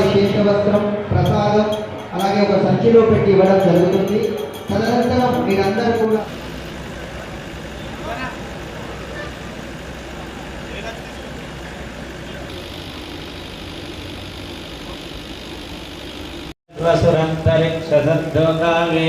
విశేష వస్త్రం ప్రసాదం అలాగే ఒక సంచిలో పెట్టి ఇవ్వడం జరుగుతుంది తదనంతరం మీరందరూ కూడా వసురంతరిక్షసద్దుకావే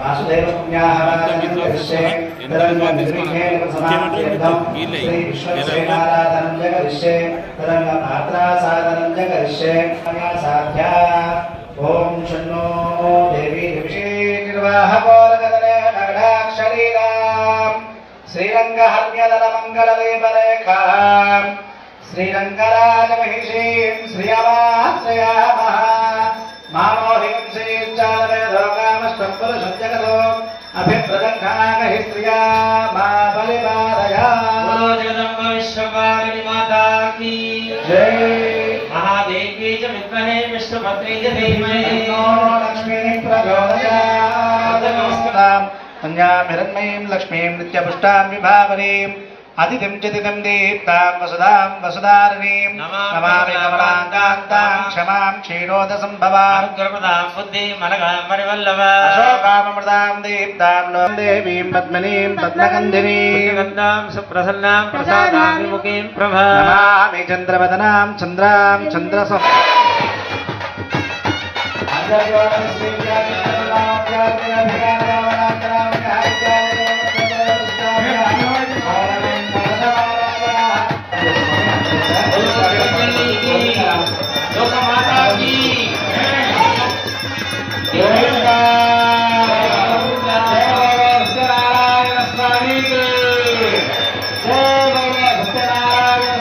वासुदेव पुण्याहवाचनकरिष्ये तरङ्गनिर्विघ्नेन समाप्त्यर्थं श्री विश्वसेनाराधनं च करिष्ये तरङ्गपात्रासाधनं च करिष्ये साध्या ॐ शन्नो देवी विषे निर्वाहकोरकदने नगडाक्षरीराम् श्रीरङ्गहर्म्यदलमङ्गलदेवरेखाम् श्रीरङ्गराजमहिषीं श्रियमाश्रयामः मामोहिं श्रीच्चालवेदोगामस्तम्बुलसञ्जगतो సత్పరు సత్యగతో అభిప్రదక్షాగహి స్త్రియా మా బలిపారయా జగదంబ విశ్వపారిణి మాతాకి జై మహాదేవి చ విద్మహే విష్ణుపత్రి చ ధీమహి లక్ష్మీని ప్రచోదయాత్ నమస్కారం సంజ్ఞాం హిరణ్మయీం లక్ష్మీం నిత్యపుష్టాం విభావరీం అతిథిం చతిథిం దీప్తాం వసుదాం వసుధారిణీం నమామి కమలాంగాంతాం క్షమాం క్షీరోద సంభవాం గృపదాం బుద్ధిమలగాం పరివల్లవాం అశోకామృతాం దీప్తాం లో దేవీం పద్మనీం పద్మగంధినీం సుప్రసన్నాం ప్రసాదాం ముఖీం ప్రభా. నమామి చంద్రవదనాం చంద్రాం చంద్రస అందరికీ శ్రీ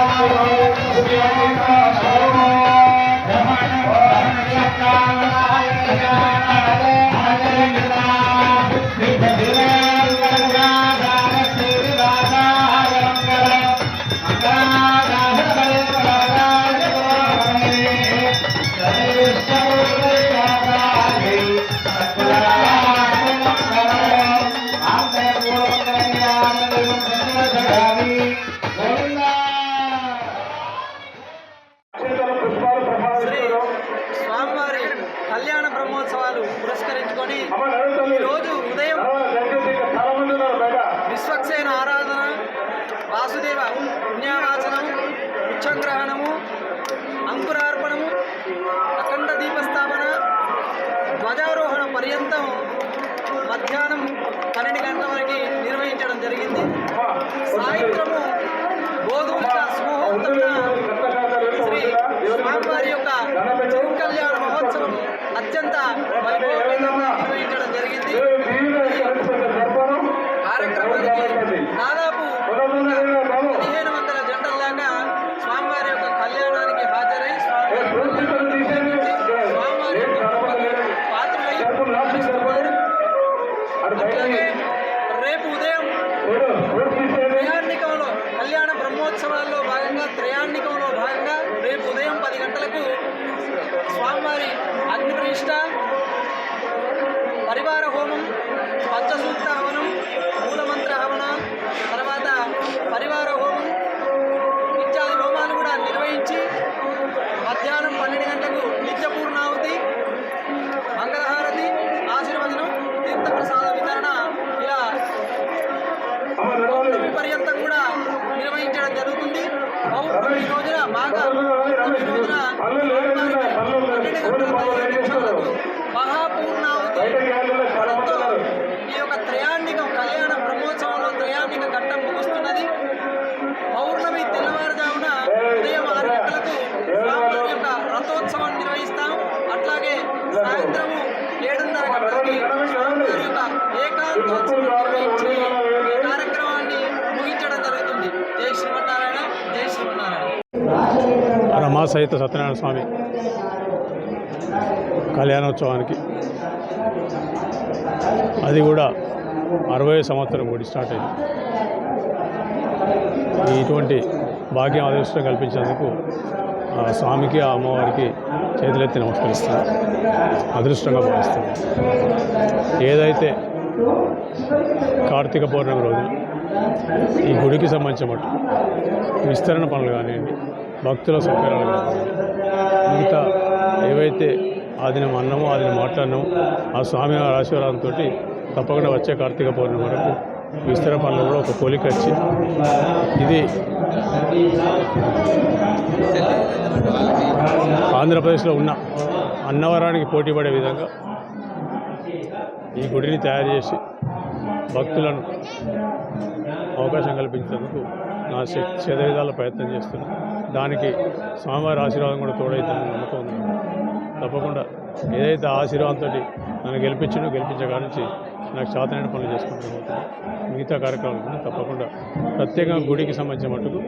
శ్రీ వాసుదేవ పుణ్యావాచనం ఉచ్చంగ్రహణము అంకురార్పణము అఖండ దీపస్థాపన ధ్వజారోహణ పర్యంతం మధ్యాహ్నం పన్నెండు గంటల వరకు నిర్వహించడం జరిగింది. త్రయాణికంలో కళ్యాణ బ్రహ్మోత్సవాల్లో భాగంగా త్రయాణికంలో భాగంగా రేపు ఉదయం పది గంటలకు స్వామివారి అగ్ని ప్రతిష్ట పరివార హోమం ఈ యొక్క త్రయాణిక కళ్యాణ బ్రహ్మోత్సవంలో త్రయాణిక ఘట్టం ముగుస్తున్నది. పౌర్ణమి తెల్లవారుజామున ఉదయం ఆరు గంటలకు స్వామివారి యొక్క రథోత్సవం నిర్వహిస్తాం. అట్లాగే సాయంత్రము ఏడున్నర గంటలకి స్వామివారి యొక్క ఏకాంతోత్సవం నిర్వహించి ఈ కార్యక్రమాన్ని ముగించడం జరుగుతుంది. జై శ్రీమన్నారాయణ జై శ్రీమన్నారాయణ. రమా సహిత సత్యనారాయణ స్వామి. కళ్యాణోత్సవానికి. అది కూడా అరవై సంవత్సరం కూడా స్టార్ట్ అయింది. ఇటువంటి భాగ్యం అదృష్టం కల్పించేందుకు ఆ స్వామికి ఆ అమ్మవారికి చేతులెత్తి నమస్కరిస్తాను అదృష్టంగా భావిస్తాను ఏదైతే కార్తీక పౌర్ణమి రోజున ఈ గుడికి సంబంధించిన మటు విస్తరణ పనులు కానివ్వండి భక్తుల సౌకర్యాలు కానివ్వండి మిగతా ఏవైతే ఆదినం అన్నము ఆదినం మాట్లాడినామో. ఆ స్వామి వారి ఆశీర్వాదంతో తప్పకుండా వచ్చే కార్తీక పౌర్ణమి వరకు విస్తర పనులు కూడా ఒక పోలిక వచ్చి ఇది ఆంధ్రప్రదేశ్లో ఉన్న అన్నవరానికి పోటీ పడే విధంగా ఈ గుడిని తయారు చేసి భక్తులను అవకాశం కల్పించేందుకు నా శక్తి శతవిధాల ప్రయత్నం చేస్తున్నాను దానికి స్వామివారి ఆశీర్వాదం కూడా తోడైతుందని నమ్మకం ఉంది. తప్పకుండా. ఏదైతే ఆశీర్వాదంతో నన్ను గెలిపించడో గెలిపించే కాడ నుంచి నాకు చేతనైన పనులు చేసుకుంటూ మిగతా కార్యక్రమాలు కూడా తప్పకుండా. ప్రత్యేకంగా గుడికి సంబంధించిన మటుకు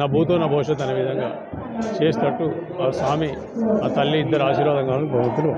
నా భూతో నా భవిష్యత్తు అనే విధంగా చేసినట్టు ఆ స్వామి ఆ తల్లి ఇద్దరు ఆశీర్వాదం కావాలని భగవంతుడు